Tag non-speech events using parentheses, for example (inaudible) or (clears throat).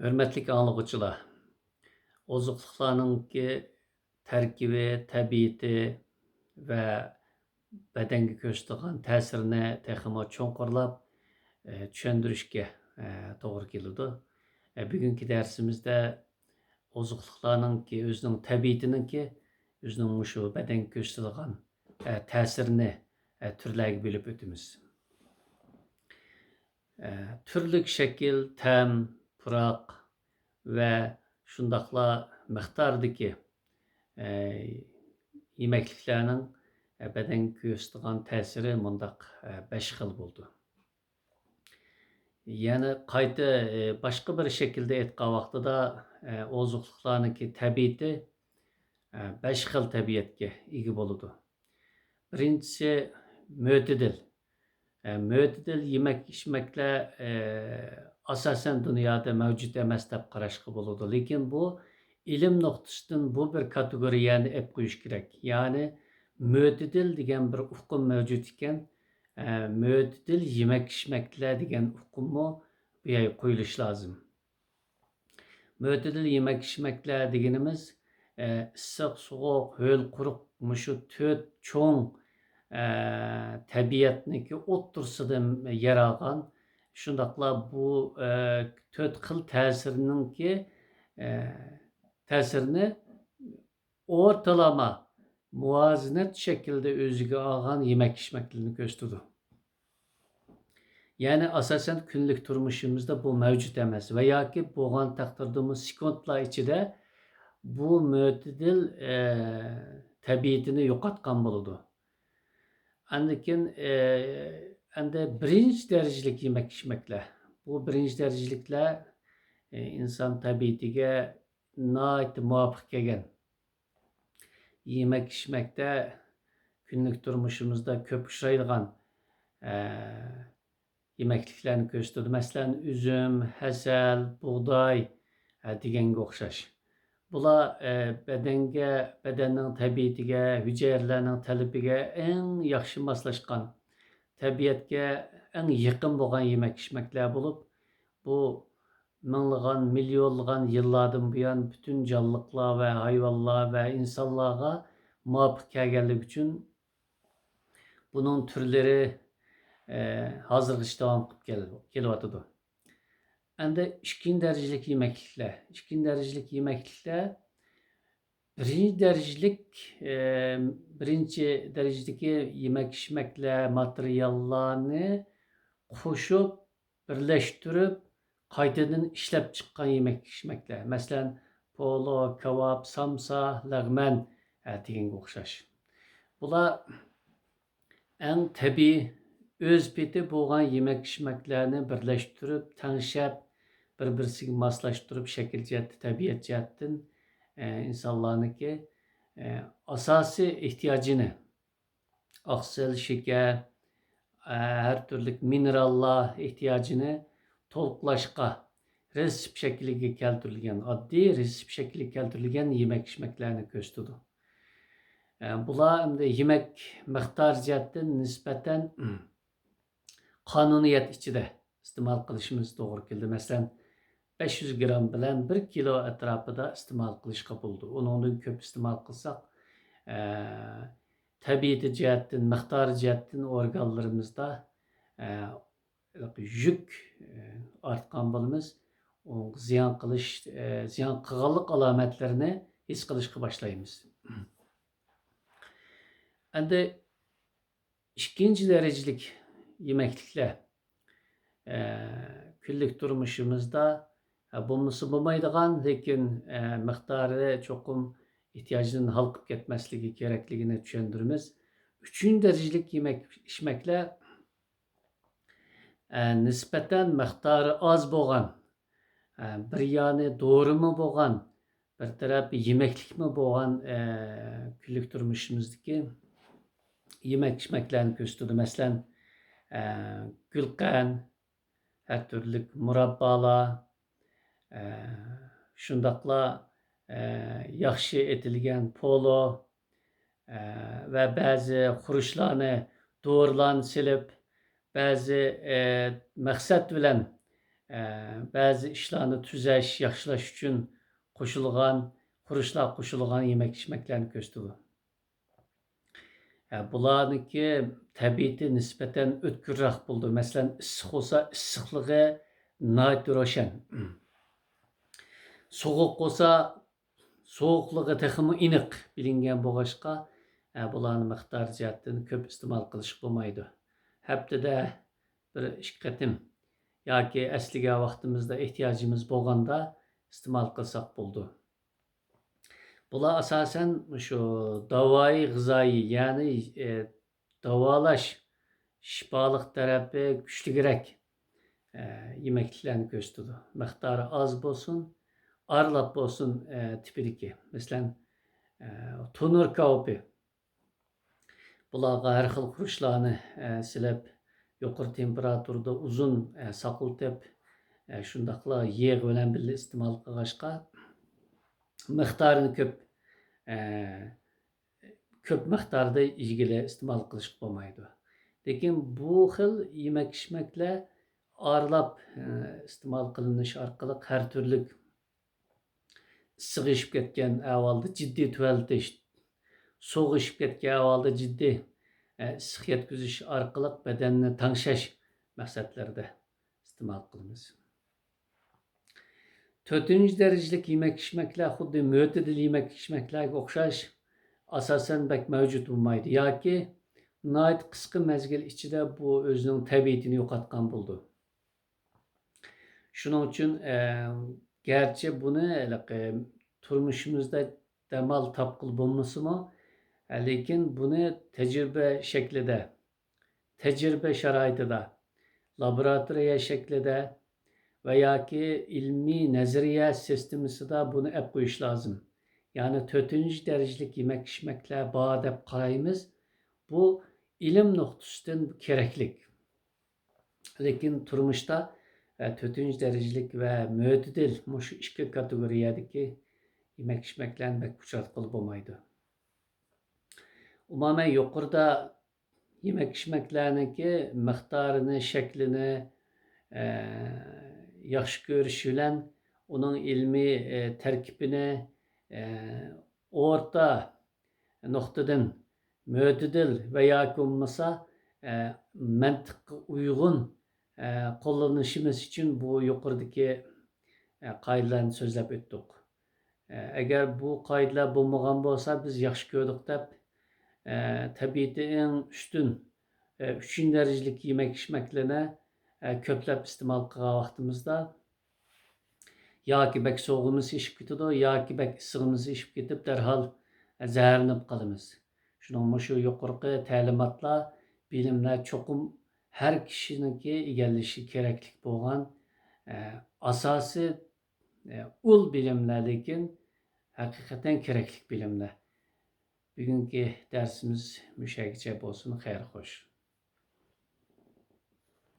Hörmətli anlıqçılar, ozuqluqların ki, tərkibi, təbiəti və bədənə göstərən təsirini texmo çonqurlab e, düşündürüşkə e, doğru gəlirdi. E, bugünkü dərsimizdə ozuqluqların ki, özünün təbiətinin ki, özünün müşu bədənə göstərən təsirini türləyə bilib ötümüz. Türlük şəkil, təm, pıraq və şundaqla miqdardakı e, yeməkliklərinin e, bədənə göstərən təsiri mundaq e, 5 xil oldu. Yəni qayta e, başqa bir şəkildə etqan vaqtida e, ozuqluqlarınki təbiəti 5 xil təbiətə ega bo'ladi. Birinchisi mo'tadil. E, mo'tadil yemək ichmaklar e, asosan dunyoda mavjud emas deb qarashga bo'ladi. Lekin bu ilm nuqtasidan bu bir kategoriyani olib qo'yish kerak. Ya'ni mo'tadil degan bir uqum mavjud ekan. E, mo'tadil yemək ichmaklar degan uqumni bu yerga qo'yilishi lozim. Mo'tadil yemak ichmaklar deganimiz e, issiq, sovuq, ho'l, quruq mushu to'rt cho'ng e, tabiatniki o'ttirsidan yaralgan olgan shundoqla bu e, to'rt xil ta'sirninki e, ta'sirini o'rtalama muvozanat shaklda o'ziga olgan yemak ichmaklarni ko'rsatadi ya'ni asosan kunlik turmushimizda bu mavjud emas va yoki bo'lgan taqdirda sekundlar ichida bu mo'tadil e, tabiatini yo'qotgan bo'ladi andikin e, endi birinchi darajalik yemak ichmaklar bu birinchi darajaliklar e, inson tabiatiga nihoyat muvofiq kelgan yemak ichmakda kunlik turmushimizda ko'p uchraydigan e, yeməkliklərini göstərdi. Məsələn, üzüm, həsəl, buğday e, degəngə oxşaş. Bular e, bədəngə, bədənin təbiətigə, hüceyrələrinin tələbigə ən yaxşı maslaşqan, təbiətgə ən yaxın bolğan yemək-içməklər olub, bu minlığan, milyonlığan yıllardan bu yan bütün canlıqlar və hayvanlar və insanlara muvafiq gəlgənlik üçün bunun türləri e, hazırlık devam qilib kelyotidi endi ikkinchi darajalik yemekliklar ikkinchi darajalik yemekliklar birinchi darajalik e, birinchi darajadagi yemak ichmaklar materiallarni qo'shib birlashtirib qaytadan ishlab chiqqan yemak ichmaklar masalan polo kavob samsa lag'man deganga o'xshash bular eng tabiiy o'z peti bo'lgan yemak ichmaklarni birlashtirib tanishab bir birisiga moslashtirib shakl jihati tabiat jihatdan e, insonlarniki e, asosiy ehtiyojini oqsil shakar e, har turli minerallar ehtiyojini to'liqlashga resep shakliga keltirilgan oddiy resep shakliga keltirilgan yemak ichmaklarni ko'rsatadi e, bular endi yemak miqdor jihatdan nisbatan (clears throat) qonuniyat ichida iste'mol qilishimiz to'g'ri keldi masalan 500 gram bilan 1 kilo atrofida iste'mol qilishga bo'ldi undan ko'p iste'mol qilsak e, tabiati jihatdan miqdori jihatdan organlarimizda e, yuk e, ortgan bo'lamiz ziyon qilish e, ziyon qilganlik alomatlarini his qilishga boshlaymiz endi ikkinchi darajalik yemeklikler e, günlük durmuşumuzda bulması bulmaydigan lekin e, miktarı çokum ihtiyacının halkıp ketmesligi gerekligini düşündürümüz. Üçüncü derecelik yemek içmekle e, nispeten miktarı az boğan, e, bir yani doğru mu boğan, bir tarafı yemeklik mi boğan e, günlük durmuşumuzdaki yemek içmeklerini gösterdi. Mesela gülqən, hər türlük murabbalar, şundaqla yaxşı etilgan polo və bəzi xuruşlarni doğrulan silib, bəzi məqsəd bilən bəzi işlarni tuzash, yaxshilash uchun qo'shilgan, xurishlar qo'shilgan yemək-içməklarni ko'rsatadi. Bularniki təbiəti nisbətən ötkürroq bo'ldi. Masalan, issiq bo'lsa, issiqligi nihoyat ro'shan. Sovuq bo'lsa, sovuqligi texmi aniq bilingan bo'lg'achqa, bularni miqdor jihatdan ko'p iste'mol qilish bo'lmaydi. Haftada bir ikki qatim yoki asliga vaqtimizda ehtiyojimiz bo'lganda iste'mol qilsak bo'ldi. Bular asosan shu davoiy g'izoiy, ya'ni e, davolash shifoliq tarafi kuchliroq e, yemekliklarni ko'rsatadi. Miqdori oz bo'lsin, arlab bo'lsin e, tipidagi. Masalan, e, tunur kavupi. Bularga har xil xurishlarni e, silab, yuqori temperaturada uzun e, saqiltib, e, shundaqla yeg' bilan birga iste'mol qilg'achqa miqdorini ko'p e, ko'p miqdorda ilgili iste'mol qilish bo'lmaydi. Lekin bu xil yemak-ichmaklar aralab e, iste'mol qilinish orqali har turli issiq ishib ketgan ahvolda jiddiy tuvaltish, sovuq ishib ketgan ahvolda jiddiy e, issiq yetkazish orqali badanni tangshash maqsadlarida iste'mol qilamiz. To'rtinchi darajalik yemak-ichmaklar xuddi mo'tadil yemak-ichmaklarga o'xshash asosan bak mavjud bo'lmaydi yoki nihoyat qisqa mezgil ichida bu o'zining tabiatini yo'qotgan bo'ldi. Shuning uchun garchi buni e, turmushimizda damal topqil bo'lmasimi, e, lekin buni tajriba shaklida, tajriba sharoitida, laboratoriya shaklida va yoki ilmiy nazariya sistemasida buni ep qo'yish lozim. Ya'ni 4-cü derecəlik yemək-içməklər var deb qaraymiz. Bu ilim nöqtəsindən keraklik. Lekin turmuşda 4-cü derecəlik və mötədil məşu iki kateqoriyadakı yemək-içməklərin bək uçratqılı bo'lmaydi. Umuman yuqorida yemək-içməklərniki miqdorini, shaklini e, yaxshi ko'rish bilan uning ilmiy e, tarkibini o'rta nuqtadan mo'tadil va yoki bo'lmasa mantiqqa uyg'un qo'llanishimiz uchun bu yuqoridagi qoidalarni so'zlab o'tdik agar bu qoidalar bo'lmagan bo'lsa biz yaxshi ko'rdik deb tabiati eng ustun uchinchi darajalik yemak ichmaklarni ko'plab iste'mol qilgan vaqtimizda yoki bak soğuğumuz ishib ketadi yoki bak issig'imiz ishib ketib darhol zaharlanib qolamiz shuning shu yuqorqi ta'limotlar bilimlar cho'qim har kishiniki egallashi keraklik bo'lgan e, asosiy e, ul bilimlar lekin haqiqatan keraklik bilimlar bugungi darsimiz mushagicha bo'lsin xayr